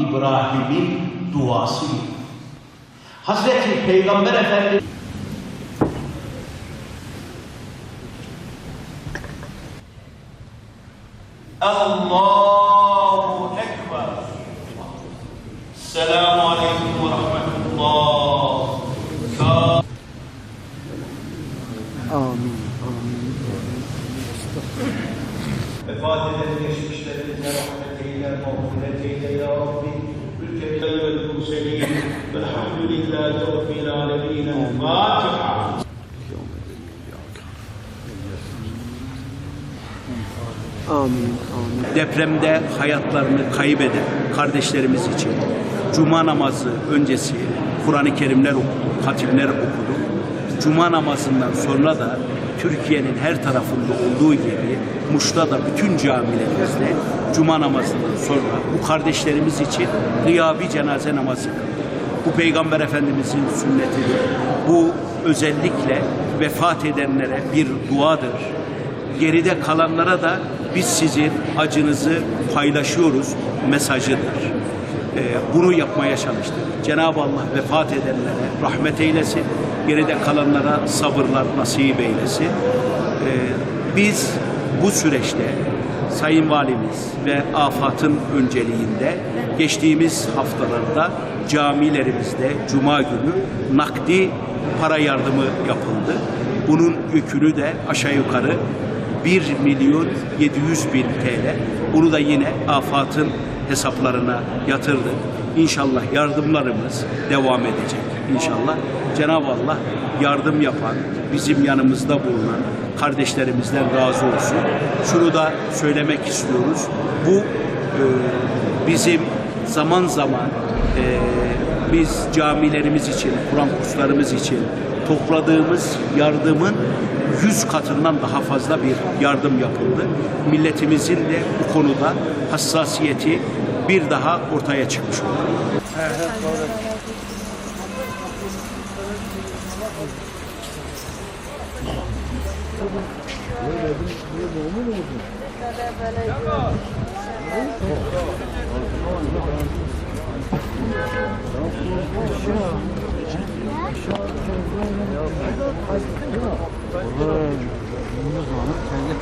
İbrahim'in duası. Hazreti Peygamber Efendimiz Allahu Ekber. Selamun Aleyküm ve Rahmetullah. Ka- Amin. Amin. Vefat eden geçmişlerimize rahmet eyle, mağfiret eyle ya Rabbi. Ülkemize ve Muselim. Velhamdülillahi Rabbil Alemin. Fatiha. Amin. Amin. depremde hayatlarını kaybeden kardeşlerimiz için Cuma namazı öncesi Kur'an-ı Kerimler okudu, hatimler okudu. Cuma namazından sonra da Türkiye'nin her tarafında olduğu gibi Muş'ta da bütün camilerimizde Cuma namazından sonra bu kardeşlerimiz için gıyabi cenaze namazı. Bu Peygamber Efendimizin sünnetidir. Bu özellikle vefat edenlere bir duadır geride kalanlara da biz sizin acınızı paylaşıyoruz mesajıdır. Ee, bunu yapmaya çalıştık. Cenab-ı Allah vefat edenlere rahmet eylesin, geride kalanlara sabırlar nasip eylesin. Ee, biz bu süreçte Sayın Valimiz ve AFAD'ın önceliğinde geçtiğimiz haftalarda camilerimizde Cuma günü nakdi para yardımı yapıldı. Bunun yükünü de aşağı yukarı 1 milyon 700 bin TL. Bunu da yine AFAD'ın hesaplarına yatırdık. İnşallah yardımlarımız devam edecek. İnşallah Cenab-ı Allah yardım yapan, bizim yanımızda bulunan kardeşlerimizden razı olsun. Şunu da söylemek istiyoruz. Bu e, bizim zaman zaman e, biz camilerimiz için, Kur'an kurslarımız için topladığımız yardımın yüz katından daha fazla bir yardım yapıldı. Milletimizin de bu konuda hassasiyeti bir daha ortaya çıkmış oldu. Evet, bunu zamanı kendi